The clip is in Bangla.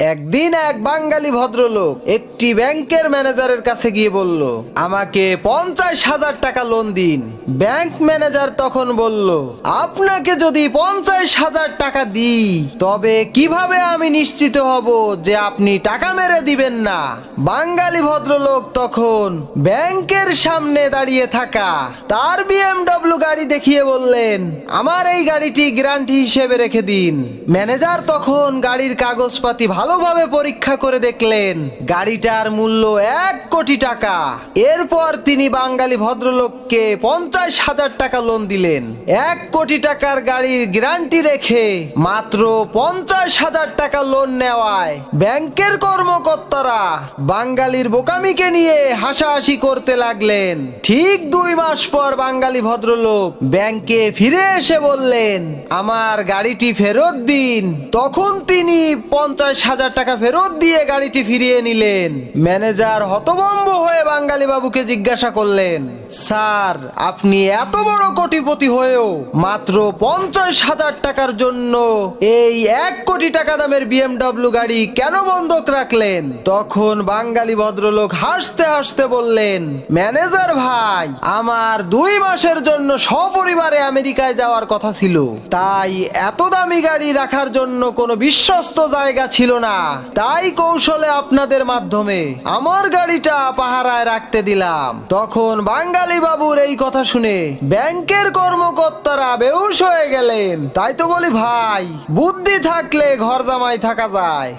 একদিন এক বাঙালি ভদ্রলোক একটি ব্যাংকের ম্যানেজারের কাছে গিয়ে বলল, আমাকে পঞ্চাশ হাজার টাকা লোন দিন। ব্যাংক ম্যানেজার তখন বলল, আপনাকে যদি পঞ্চাশ হাজার টাকা দিই, তবে কীভাবে আমি নিশ্চিত হব যে আপনি টাকা মেরে দিবেন না? বাঙালি ভদ্রলোক তখন ব্যাংকের সামনে দাঁড়িয়ে থাকা তার বিএমডব্লিউ গাড়ি দেখিয়ে বললেন, আমার এই গাড়িটি গ্যারান্টি হিসেবে রেখে দিন। ম্যানেজার তখন গাড়ির কাগজপাতি ভালোভাবে পরীক্ষা করে দেখলেন গাড়িটার মূল্য এক কোটি টাকা। এরপর তিনি বাঙালি ভদ্রলোককে পঞ্চাশ হাজার টাকা লোন দিলেন। এক কোটি টাকার গাড়ির গ্যারান্টি রেখে মাত্র পঞ্চাশ হাজার টাকা লোন নেওয়ায় ব্যাংকের কর্মকর্তারা বাঙালির বোকামিকে নিয়ে হাসাহাসি করতে লাগলেন। ঠিক দুই মাস পর বাঙালি ভদ্রলোক ব্যাংকে ফিরে এসে বললেন, আমার গাড়িটি ফেরত দিন। তখন তিনি পঞ্চাশ হাজার টাকা ফেরত দিয়ে গাড়িটি ফিরিয়ে নিলেন। ম্যানেজার হতভম্ব হয়ে বাঙালি বাবুকে জিজ্ঞাসা করলেন, স্যার, আপনি এত বড় কোটিপতি হয়েও মাত্র পঞ্চাশ হাজার টাকার জন্য এই এক কোটি টাকা দামের বিএমডব্লিউ গাড়ি কেন বন্ধক রাখলেন? তখন বাঙালি ভদ্রলোক হাসতে হাসতে বললেন, ম্যানেজার ভাই, আমার দুই মাসের জন্য সপরিবারে আমেরিকায় যাওয়ার কথা ছিল। তাই এত দামি গাড়ি রাখার জন্য কোনো বিশ্বস্ত জায়গা ছিল না। তাই কৌশলে আপনাদের মাধ্যমে আমার গাড়িটা পাহারায় রাখতে দিলাম। তখন বাঙালি বাবুর এই কথা শুনে ব্যাংকের কর্মকর্তারা বেউস হয়ে গেলেন। তাই তো বলি ভাই, বুদ্ধি থাকলে ঘর জামাই থাকা যায়।